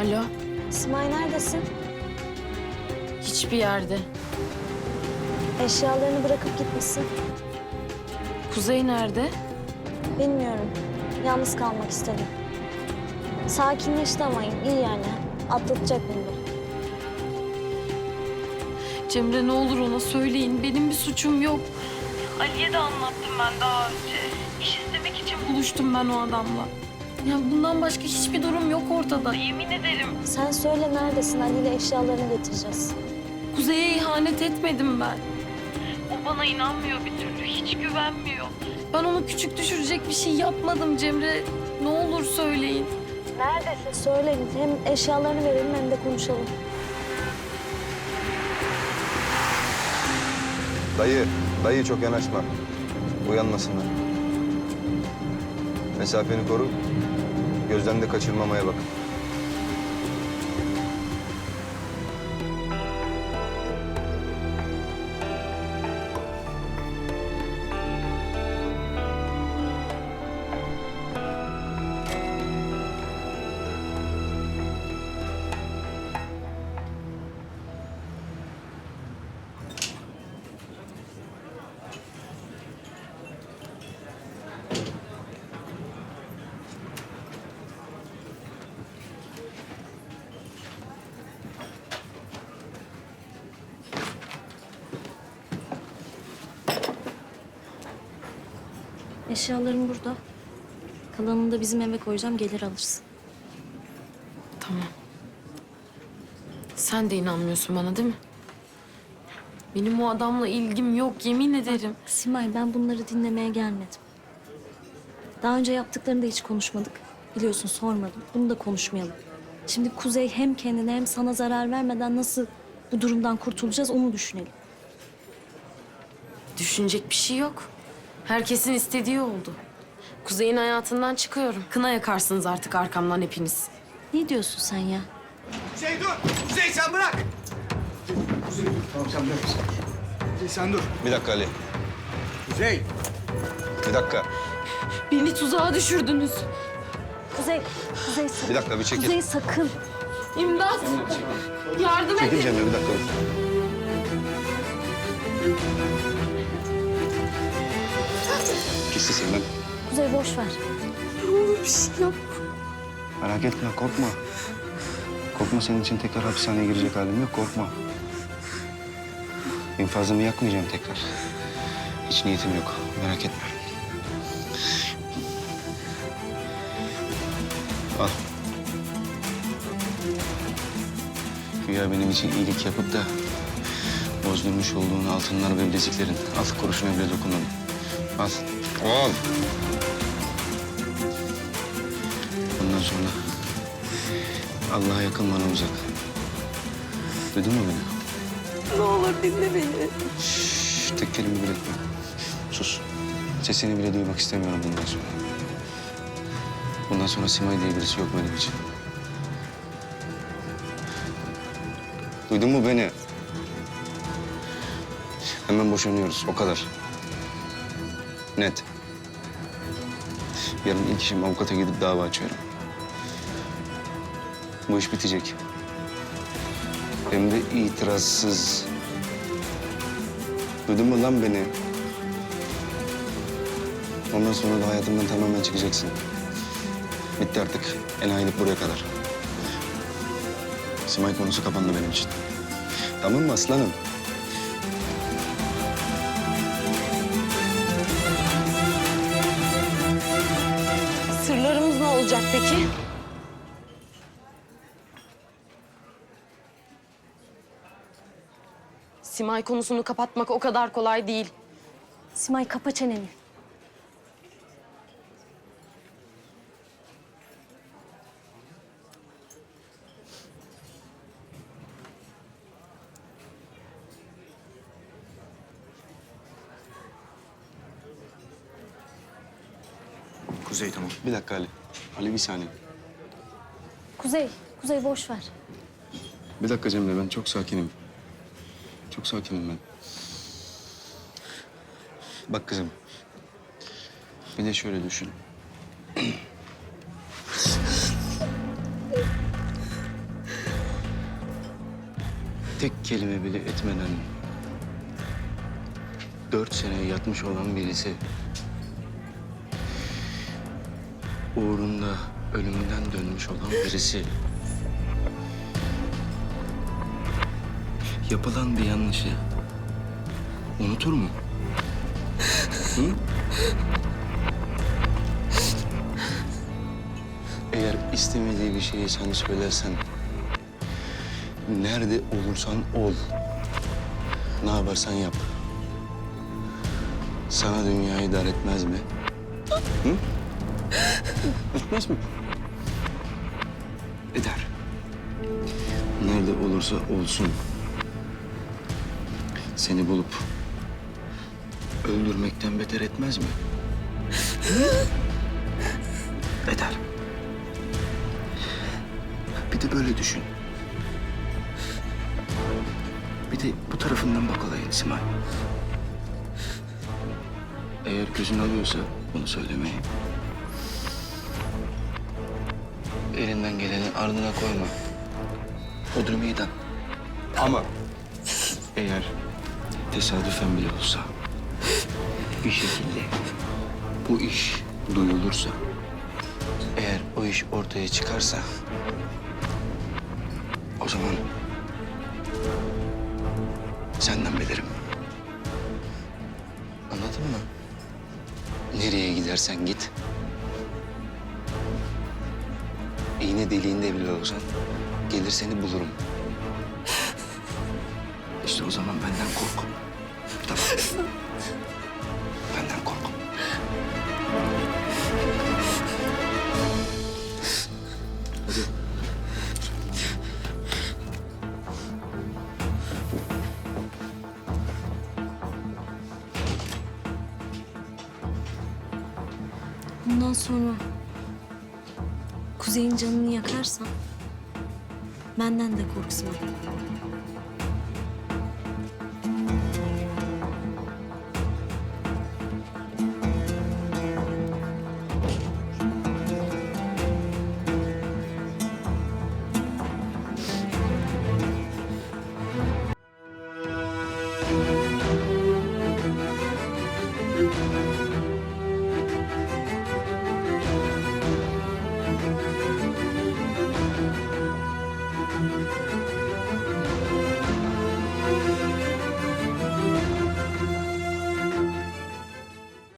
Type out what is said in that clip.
Alo, Simay neredesin? hiçbir yerde. Eşyalarını bırakıp gitmişsin. Kuzey nerede? Bilmiyorum. Yalnız kalmak istedim. Sakinleşti ama iyi yani. Atlatacak bunları. Cemre ne olur ona söyleyin. Benim bir suçum yok. Ali'ye de anlattım ben daha önce. İş istemek için buluştum ben o adamla. Ya bundan başka hiçbir durum yok ortada. Yemin ederim. Sen söyle neredesin? Ali ile eşyalarını getireceğiz. Kuzey'e ihanet etmedim ben. O bana inanmıyor bir türlü. Hiç güvenmiyor. Ben onu küçük düşürecek bir şey yapmadım Cemre. Ne olur söyleyin. Neredesin? Söyle. Hem eşyalarını verelim hem de konuşalım. Dayı, dayı çok yanaşma. Uyanmasınlar. Mesafeni koru. Gözden de kaçırmamaya bak. Eşyaların burada. Kalanını da bizim eve koyacağım. Gelir alırsın. Tamam. Sen de inanmıyorsun bana değil mi? Benim o adamla ilgim yok yemin ederim. Simay ben bunları dinlemeye gelmedim. Daha önce yaptıklarını da hiç konuşmadık. Biliyorsun sormadım. Bunu da konuşmayalım. Şimdi Kuzey hem kendine hem sana zarar vermeden nasıl bu durumdan kurtulacağız onu düşünelim. Düşünecek bir şey yok. Herkesin istediği oldu. Kuzey'in hayatından çıkıyorum. Kına yakarsınız artık arkamdan hepiniz. Ne diyorsun sen ya? Kuzey dur! Kuzey sen bırak! Kuzey dur. Tamam sen bırak. Kuzey sen dur. Bir dakika Ali. Kuzey! Bir dakika. Beni tuzağa düşürdünüz. Kuzey, Kuzey sakın. Bir dakika bir çekil. Kuzey sakın. İmdat! Yardım Çekil edin. Cemre bir dakika. Pis sesinden. Kuzey boş ver. Merak etme korkma. Korkma senin için tekrar hapishaneye girecek halim yok korkma. İnfazımı yakmayacağım tekrar. Hiç niyetim yok merak etme. Al. Güya benim için iyilik yapıp da bozdurmuş olduğun altınlar ve bileziklerin alt kuruşuna bile dokunmadım. Al. Al. Bundan sonra Allah'a yakın bana uzak. Duydun mu beni? Ne olur dinle beni. Şşş, tek kelime bile etme. Sus. Sesini bile duymak istemiyorum bundan sonra. Bundan sonra Simay diye birisi yok benim için. Duydun mu beni? Hemen boşanıyoruz, o kadar. Net. Yarın ilk işim avukata gidip dava açıyorum. Bu iş bitecek. Hem de itirazsız. Duydun mu lan beni? Ondan sonra da hayatımdan tamamen çıkacaksın. Bitti artık. Enayilik buraya kadar. Simay konusu kapandı benim için. Tamam mı aslanım? Peki? Simay konusunu kapatmak o kadar kolay değil. Simay kapa çeneni. Kuzey tamam. Bir dakika Ali. Ali bir saniye. Kuzey, Kuzey boş ver. Bir dakika Cemre ben çok sakinim. Çok sakinim ben. Bak kızım. Bir de şöyle düşün. tek kelime bile etmeden dört sene yatmış olan birisi uğrunda ölümünden dönmüş olan birisi yapılan bir yanlışı unutur mu? Hı? Eğer istemediği bir şeyi sen söylersen, nerede olursan ol, ne yaparsan yap. Sana dünyayı dar etmez mi? Hı? Etmez mi? Eder. Nerede olursa olsun seni bulup öldürmekten beter etmez mi? Eder. Bir de böyle düşün. Bir de bu tarafından bak olaya Simay. Eğer gözün alıyorsa bunu söylemeyi. Elinden geleni ardına koyma. Odur meydan. Ama eğer tesadüfen bile olsa bir şekilde bu iş duyulursa eğer o iş ortaya çıkarsa o zaman senden bilirim. Anladın mı? Nereye gidersen git. İğne deliğinde bile olsan gelir seni bulurum. İşte o zaman benden kork. Tamam. benden kork. Bundan sonra Kuzey'in canını yakarsan benden de korksun.